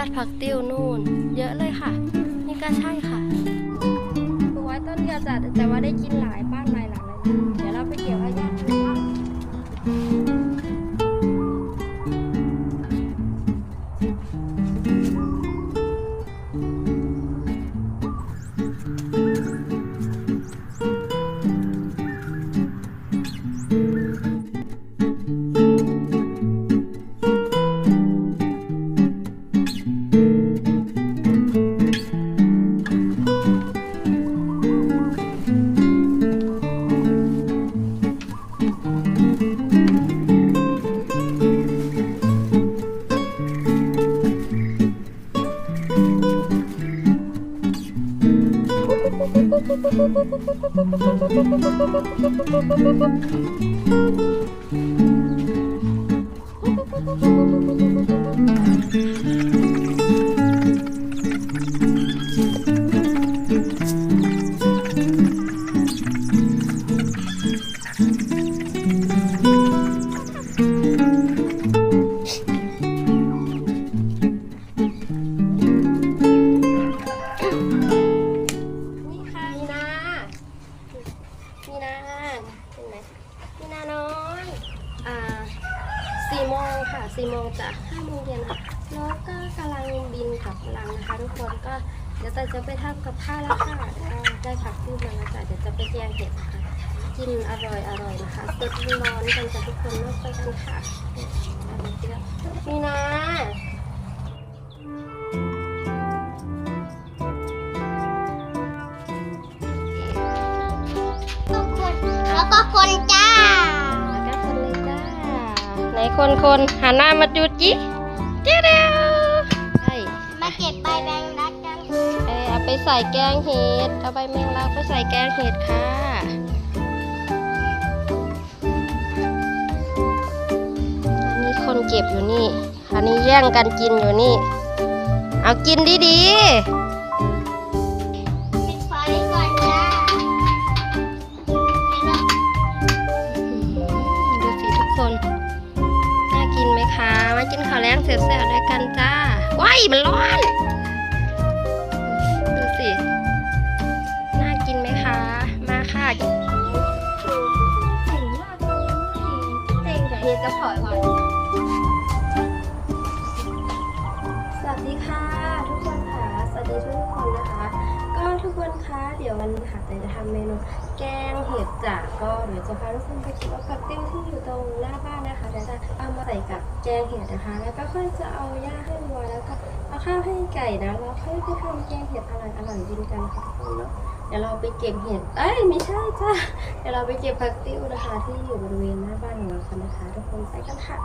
อดผักติ้วนู่น เยอะเลยค่ะ นี่ก็ใช่ค่ะปลูกไว้ต้นเดียวจัดแต่ว่าได้กินหลายบ้านหลายหลังเลยนะเดี๋ยวเราไปเกี่ยวเอาย Thank you. สี่โมงค่ะสี่โมงจะห้าโมงเย็นค่ะแล้วก็กำลังบินกลับลังนะคะทุกคนก็เดี๋ยวแต่จะไปทำกับข้าวแล้วค่ะได้ผักขึ้นมาแล้วจ้ะเดี๋ยวจะไปแกงเห็ดค่ะกินอร่อยอร่อยนะคะสดร้อนกันจ้ะทุกคนเลิกไปกันค่ะนี่นะ คนคนหันหน้ามาดูจิเจ๊เดียวใช่มาเก็บใบแมงลักกันเออเอาไปใส่แกงเห็ด เอาใบแมงลักไปใส่แกงเห็ดค่ะอันนี้คนเก็บอยู่นี่ อันนี้แย่งกันกินอยู่นี่ เอากินดีปิ ข้าวแล้งเสร็จๆด้วยกันจ้าว้ายมันร้อน ดูสิ น่ากินไหมคะ มาค่ะเก่งเลยเก่งกับเฮียจะพอยพอยสวัสดีค่ะ ทุกคนค่ะ สวัสดีทุกคนนะคะ ก็ทุกคนคะเดี๋ยววันนี้ค่ะจะทำเมนูแกงเห็ดจ่าก็เดี๋ยวจะพาทุกคนไปกินเอาผักติ้วที่อยู่ตรงหน้าบ้านนะคะเดี๋ยวจะเอามาใส่กับ แกงเห็ดนะคะ แล้วก็ค่อยจะเอาหญ้าให้วัวแล้วก็เอาข้าวให้ไก่นะแล้วค่อยไปทำแกงเห็ดอร่อยอร่อยๆกินกันค่ะทุกคนเนาะเดี๋ยวเราไปเก็บเห็ดเอ้ยไม่ใช่จ้าเดี๋ยวเราไปเก็บผักติ้วนะคะ ที่อยู่บริเวณหน้าบ้านของเรากันนะคะ ทุกคนไปกันค่ะ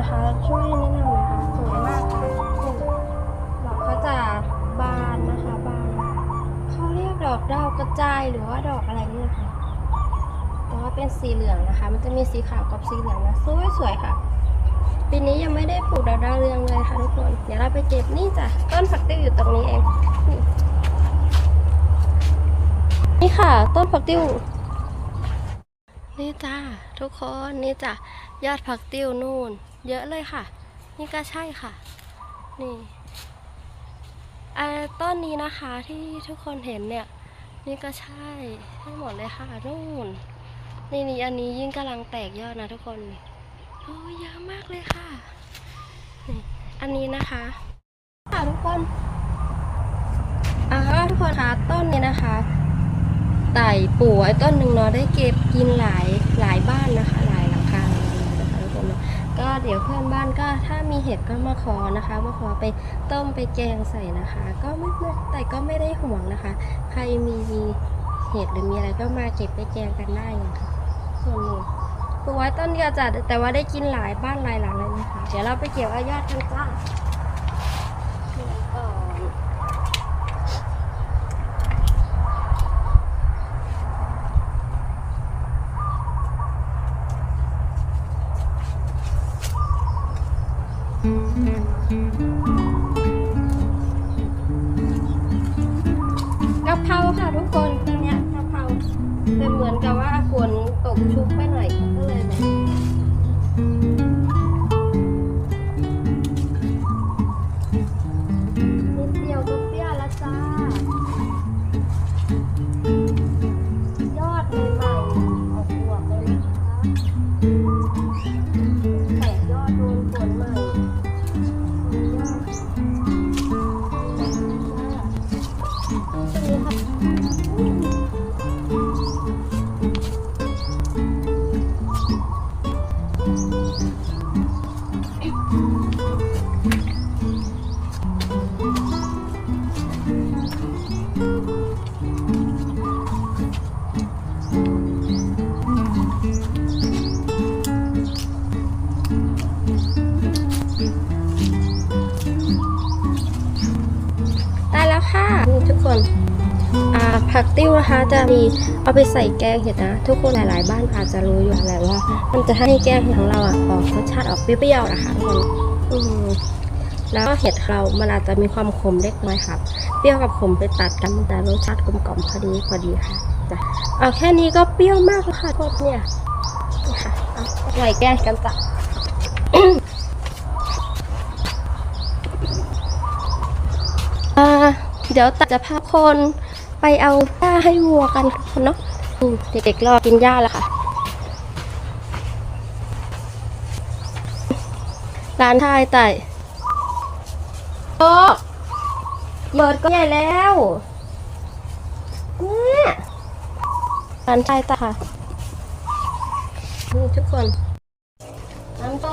นะคะ ช่วยแนะนำหน่อยค่ะสวยมากค่ะดอกเขาจะบานนะคะบานเขาเรียกดอกดาวกระจายหรือว่าดอกอะไรนี่นะคะแต่ว่าเป็นสีเหลืองนะคะ มันจะมีสีขาวกับสีเหลืองนะสวยสวยค่ะปีนี้ยังไม่ได้ปลูกดอกดาวเรืองเลยค่ะทุกคน เดี๋ยวเราไปเก็บนี่จ้ะต้นผักติ้วอยู่ตรงนี้เอง นี่นี่ค่ะ ต้นผักติ้วนี่จ้าทุกคนนี่จ้ะยอดผักติ้วนู่น เยอะเลยค่ะ นี่ก็ใช่ค่ะ นี่ต้นนี้นะคะที่ทุกคนเห็นเนี่ย นี่ก็ใช่ทั้งหมดเลยค่ะนู่น นี่นี่อันนี้ยิ่งกำลังแตกยอดนะทุกคนโอ้เยอะมากเลยค่ะนี่อันนี้นะคะ ค่ะทุกคนอ่าทุกคนคะต้นนี้นะคะไต่ปลูกไว้ต้นหนึ่งเนาะได้เก็บกินหลายหลายบ้านนะคะ ก็เดี๋ยวเพื่อนบ้านก็ถ้ามีเห็ดก็มาขอนะคะมาขอไปต้มไปแกงใส่นะคะ ก็ไม่แต่ก็ไม่ได้ห่วงนะคะ ใครมีมีเห็ดหรือมีอะไรก็มาเก็บไปแกงกันได้นะคะส่วนหนูปลูกไว้ต้นเดียวจัดแต่ว่าได้กินหลายบ้านหลายหลังเลยนะคะ เดี๋ยวเราไปเกี่ยวอายอดกันจ้า นี่ ติ้วนะคะจะมีเอาไปใส่แกงเห็ดนะ ทุกคนหลายๆ บ้านอาจจะรู้อยู่แหละว่า มันจะให้แกงของเราอะออกรสชาติออกเปรี้ยวๆนะคะทุกคนแล้วก็เห็ดเรามันอาจจะมีความขมเล็กน้อยครับ เปรี้ยวกับขมไปตัดกันแต่รสชาติกลมกล่อมพอดีพอดีค่ะจ้ะเอาแค่นี้ก็เปรี้ยวมากแล้วค่ะทุกคนเนี่ยค่ะใส่แกงกันจ้ะเดี๋ยวตัดจะพาคน ไปเอาหญ้าให้วัวกันทุกคนเนาะอืมเด็กๆรอกินหญ้าแล้วค่ะ ร้านทายไต่โอ้เบิดก็ใหญ่แล้วเนี่ยร้านทายไต่ค่ะ นี่ทุกคนน้ำโต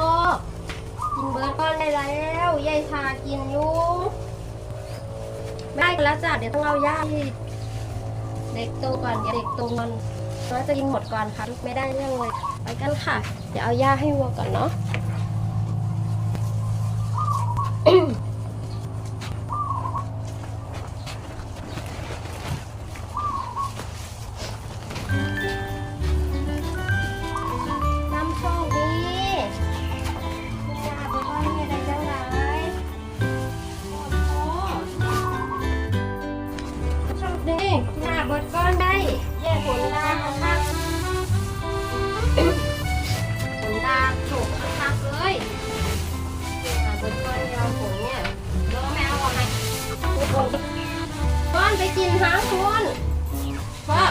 กินเบิร์ดก้อนได้แล้วยายทากินอยู่ไม่ได้แล้วจ้ะเดี๋ยวต้องเอาย่าให้ เด็กโตก่อนเดี๋ยวเด็กโตงอนเราจะกินหมดก่อนค่ะไม่ได้เรื่องเลยไปกันค่ะ เดี๋ยวเอาหญ้าให้วัวก่อนเนาะ ก้อนไปกินหางคุณพ่อ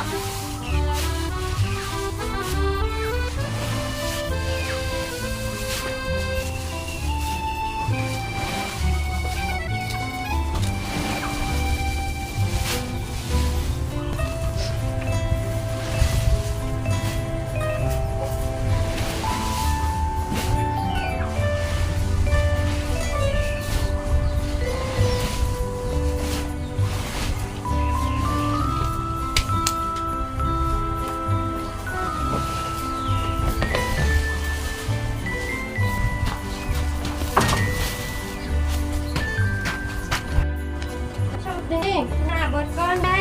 ก้อนได้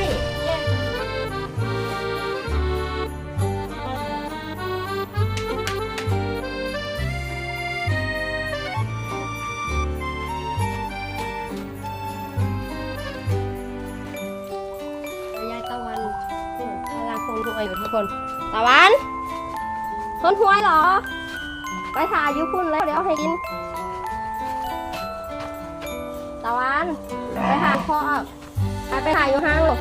ยายตะวันกำลังคนหัวอยู่ทุกคน ตะวันคนหัวเหรอ ไปถ่ายยุพุ่นแล้วเดี๋ยวให้กิน ตะวัน ไปหาพ่อ ไปไปหาอยู่ห้างลูก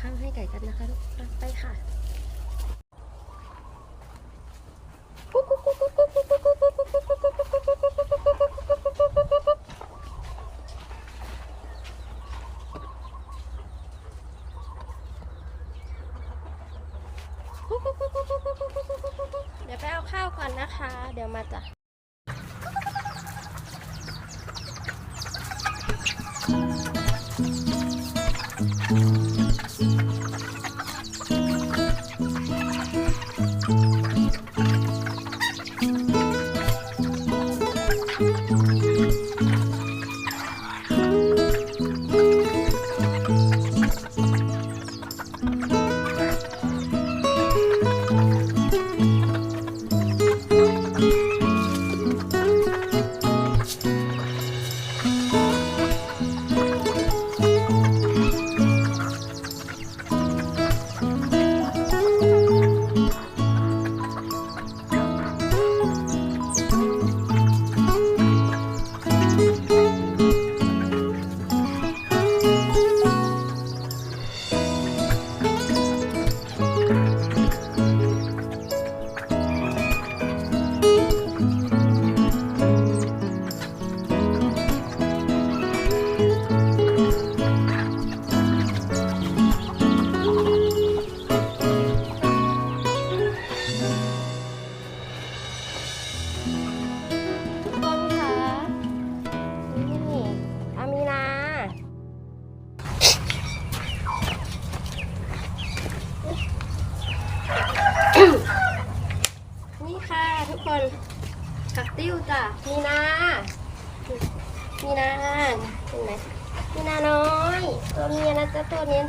ข้างให้ไก่กันนะคะทุก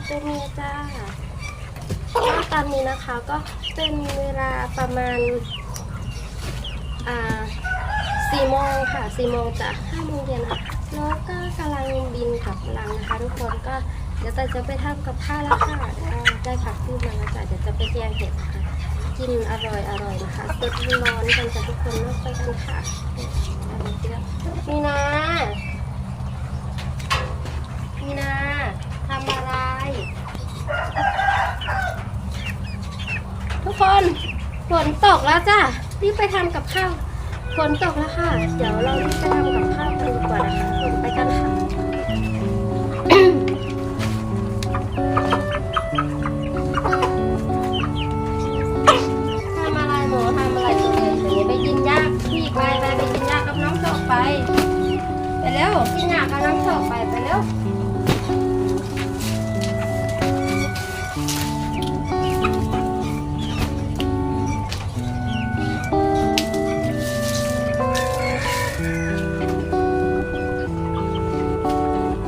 ตัวเมียจ้าก็ตอนนี้นะคะก็เป็นเวลาประมาณอ่าสี่โมงค่ะสี่โมงจะห้าโมงเย็นค่ะแล้วก็กำลังบินกับลังนะคะ ทุกคนก็เดี๋ยวแต่จะไปทำกับข้าวแล้วค่ะได้ผักที่มาแล้วจ้ะเดี๋ยวจะไปแกงเห็ดค่ะกินอร่อยอร่อยนะคะสดร้อนกันจ้ะทุกคนเลิกไปกันค่ะมีนามีนาทำอะไร ทุกคนฝนตกแล้วจ้ะรีบไปทำกับข้าวฝนตกแล้วค่ะ เดี๋ยวเรารีบไปทำกับข้าวกันดีกว่านะคะฝนไปกันค่ะทำอะไรหมูทำอะไรตัวเองเดี๋ยไปกินยากพี่ไปไปไปกินยากกับน้องโชคไป ไปเร็วกินยากกับน้องโชคไปไปเร็ว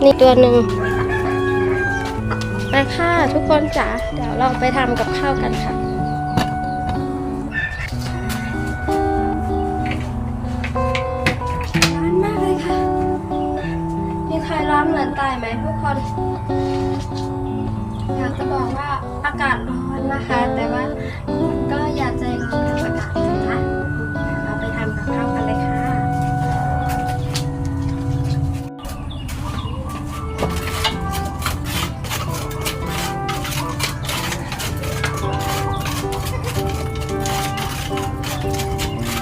นี่ตัวหนึ่งไปค่ะทุกคนจ๋าเดี๋ยวเราไปทำกับข้าวกันค่ะ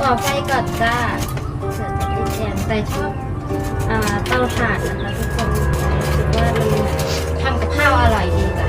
อไฟก่อนจ้าเสร็จจะได้แกงใส่ชอ่าเตาถ่านนะคะทุกคนรู้สึกว่ามันทำกับข้าวอร่อยดีจ้ะ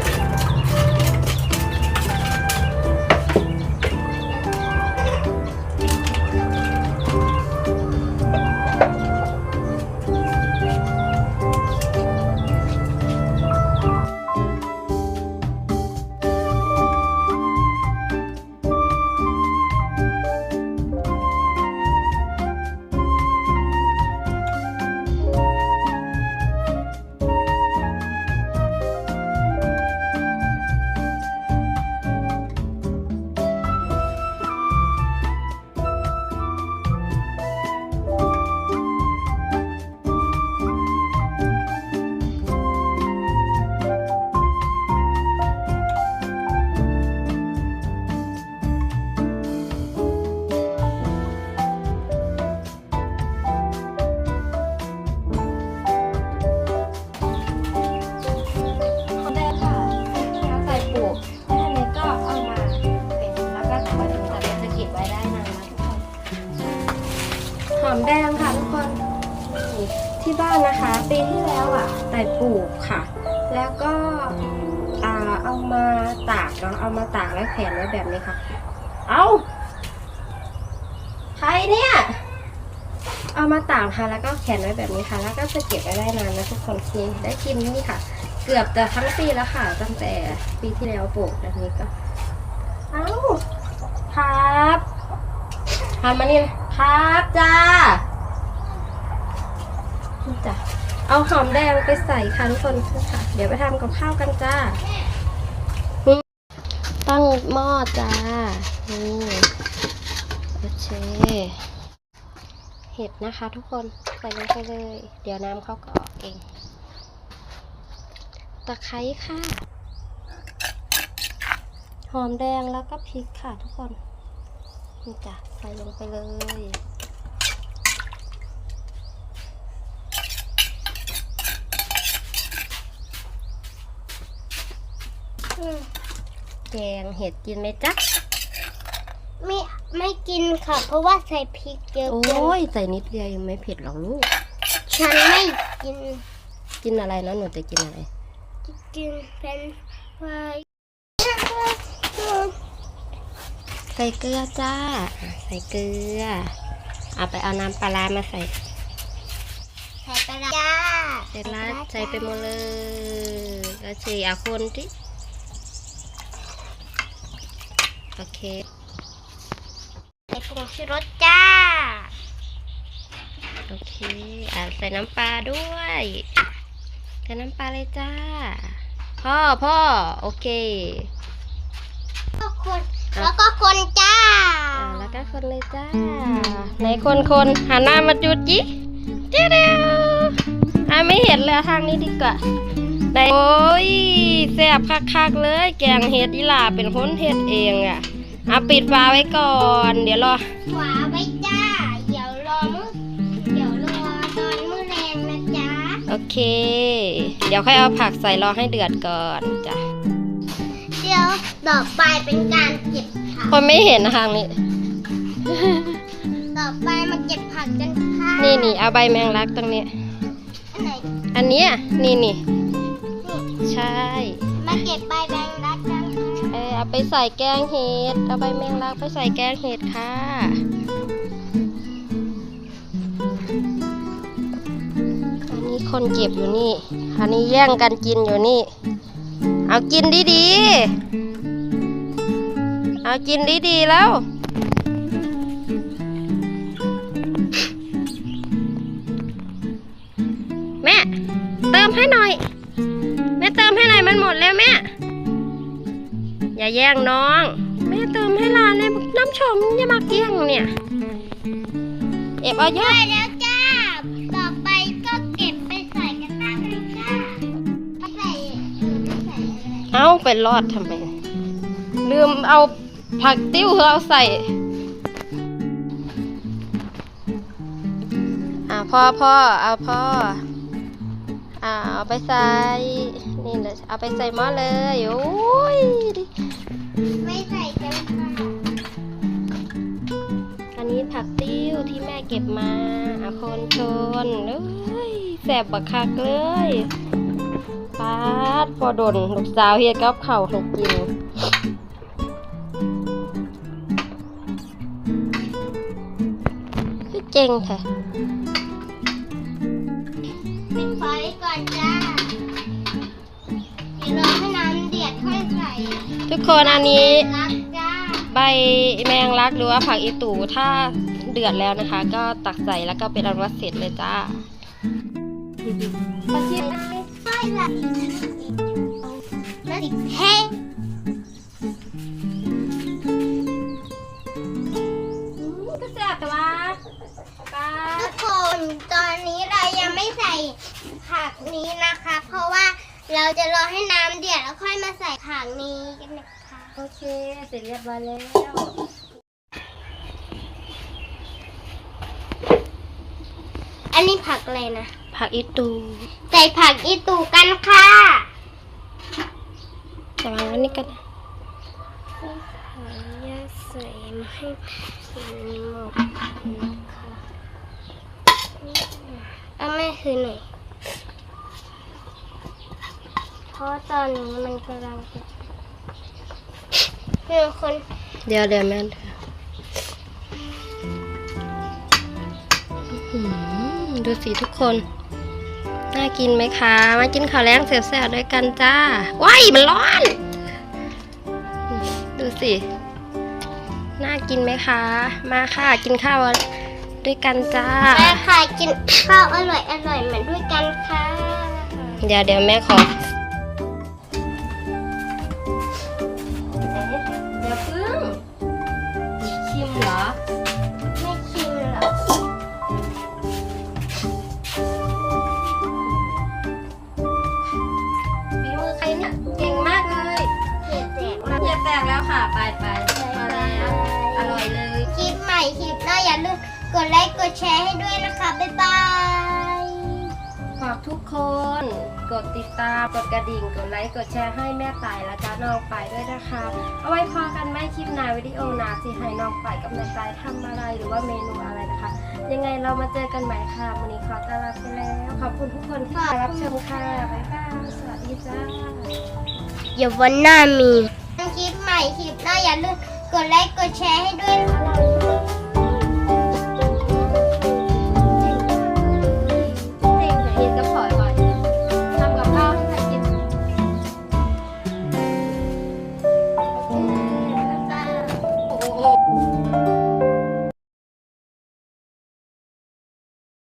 ตากเนาะเอามาตากแล้วแขวนไว้แบบนี้ค่ะ เอาใครเนี่ย เอามาตากค่ะแล้วก็แขวนไว้แบบนี้ค่ะ แล้วก็จะเก็บไว้ได้นานนะทุกคนนี่ได้กินนี่ค่ะ เกือบจะทั้งปีแล้วค่ะ ตั้งแต่ปีที่แล้วปลูกแบบนี้ก็ เอาครับทำมานี่ครับจ้าจ้ะเอาหอมแดงไปใส่ค่ะทุกคนค่ะ เดี๋ยวไปทำกับข้าวกันจ้า หม้อจ้า นี่โอเค เห็ดนะคะทุกคน ใส่ลงไปเลย เดี๋ยวน้ำเขาก็ออกเอง ตะไคร้ค่ะ หอมแดงแล้วก็พริกค่ะทุกคน นี่จ้ะ ใส่ลงไปเลยอืม แกงเห็ดกินไหมจ๊ะ ไม่ไม่กินค่ะ เพราะว่าใส่พริกเยอะโอเกิ้ยนใส่นิดเดียวยังไม่เผ็ดหรอกลูก ฉันไม่กิน กินอะไรแล้วหนูจะกินอะไร กินเป็นไฟใส่เกลือจ้าอะใส่เกลือ เอาไปเอาน้ำปลาร้ามาใส่ ใส่ปลาร้าจ้า เสร็จแล้วใส่ไปหมดเลยแล้วสีอาคนที่ โอเคใส่ผงชูรสจ้า โอเค อะใส่น้ำปลาด้วยใส่น้ำปลาเลยจ้า พ่อพ่อโอเค ก็คนแล้วก็คนจ้า อ่าแล้วก็คนเลยจ้า ไหนคนคนหันหน้ามาจุดจิเจ๊เดียวอ่าไม่เห็นเลยทางนี้ดีกว่า ไหนโอ้ยแซ่บคักๆเลย แกงเห็ดอีหล่าเป็นคนเห็ดเองอะอะปิดฝาไว้ก่อน เดี๋ยวรอขวาไว้จ้า เดี๋ยวรอมื้อเดี๋ยวรอตอนมื้อแรงนะจ๊ะ โอเค เดี๋ยวค่อยเอาผักใส่รอให้เดือดก่อนจ้ะ เดี๋ยวต่อไปเป็นการเก็บผักคนไม่เห็นทางนี้ ต่อไปมาเก็บผักกันค่ะ นี่นี่เอาใบแมงลักตรงนี้ อันไหน อันเนี้ยนี่นี่นี่ ใช่ มาเก็บใบแบงรักกันค่ะเออเอาไปใส่แกงเห็ด เอาใบแมงลักไปใส่แกงเห็ดค่ะ อันนี้คนเก็บอยู่นี่ อันนี้แย่งกันกินอยู่นี่ เอากินดีๆ เอากินดีๆแล้วแม่ เติมให้หน่อย แล้วแม่ อย่าแย่งน้อง แม่เติมให้หลานเลยน้ำชมอย่ามาเกี้ยงเนี่ย เอบเอาเยอะได้แล้วจ้า ต่อไปก็เก็บไปใส่กระทะกันจ้าไม่ใส่ไม่ใส่อะไรเอาไปรอดทำไม ลืมเอาผักติ้วเราใส่ อ่าพ่อพ่อเอาพ่อ อ่าเอาไปใส่นี่เลยเอาไปใส่หม้อเลยโอ้ยไม่ใส่กันค่ะอันนี้ผักติ้วที่แม่เก็บมาอาคนชนเอ้ยแสบบักคักเลยปาดพอดนลูกสาวเฮ็ดกับข้าห้กินคือเก่งแท้ ปิดไฟก่อนจ้า เดี๋ยวรอให้น้ำเดือดค่อยใส่ทุกคนอันนี้ รักจ้า ใบแมงลักหรือว่าผักอีตูถ้าเดือดแล้วนะคะ ก็ตักใส่แล้วก็เป็นอันว่าเสร็จเลยจ้าปลาเชียไฟละแล้วอีกแห้ง ผักนี้นะคะ เพราะว่าเราจะรอให้น้ำเดือดแล้วค่อยมาใส่ผักนี้กันนะคะโอเค เสร็จเรียบร้อยแล้วอันนี้ผักอะไรนะ ผักอีตู ใส่ผักอีตูกันค่ะจะวางไว้นี่กันนะยาสใส่ให้หมดนะคะเอาแม่คือหน่อยเพ ราะตอนนี้มันกำลังจะมีคนเดี๋ยวเดี๋ยวแม่อื้อหือดูสิทุกคน น่ากินไหมคะ มากินข้าวแรงแซ่บๆด้วยกันจ้า ว้ายมันร้อน ดูสิ น่ากินไหมคะ มาค่ะ กินข้าวด้วยกันจ้า แม่ค่ะ กินข้าวอร่อยอร่อยๆมาด้วยกันค่ะ เดี๋ยวเดี๋ยวแม่ขอ ม่คลิปหน้าอย่าลืมกดไลค์กดแชร์ให้ด้วยนะคะ บ๊ายบาย ฝากทุกคนกดติดตาม กดกระดิ่ง กดไลค์ กดแชร์ให้แม่ต่ายและจ้าน้องไปด้วยนะคะ เอาไว้พอกันไม่คลิปหนาวิดีโอหนาสิให้น้องไปกับแม่ต่ายทำอะไรหรือว่าเมนูอะไรนะคะ ยังไงเรามาเจอกันใหม่ค่ะวันนี้ขอต้อนรับไปแล้ว ขอบคุณทุกคนที่รับชมค่ะ บ๊ายบาย สวัสดีจ้าอย่าวันหน้ามี คลิปใหม่คลิปหน้าอย่าลืมกดไลค์กดแชร์ให้ด้วยนะคะ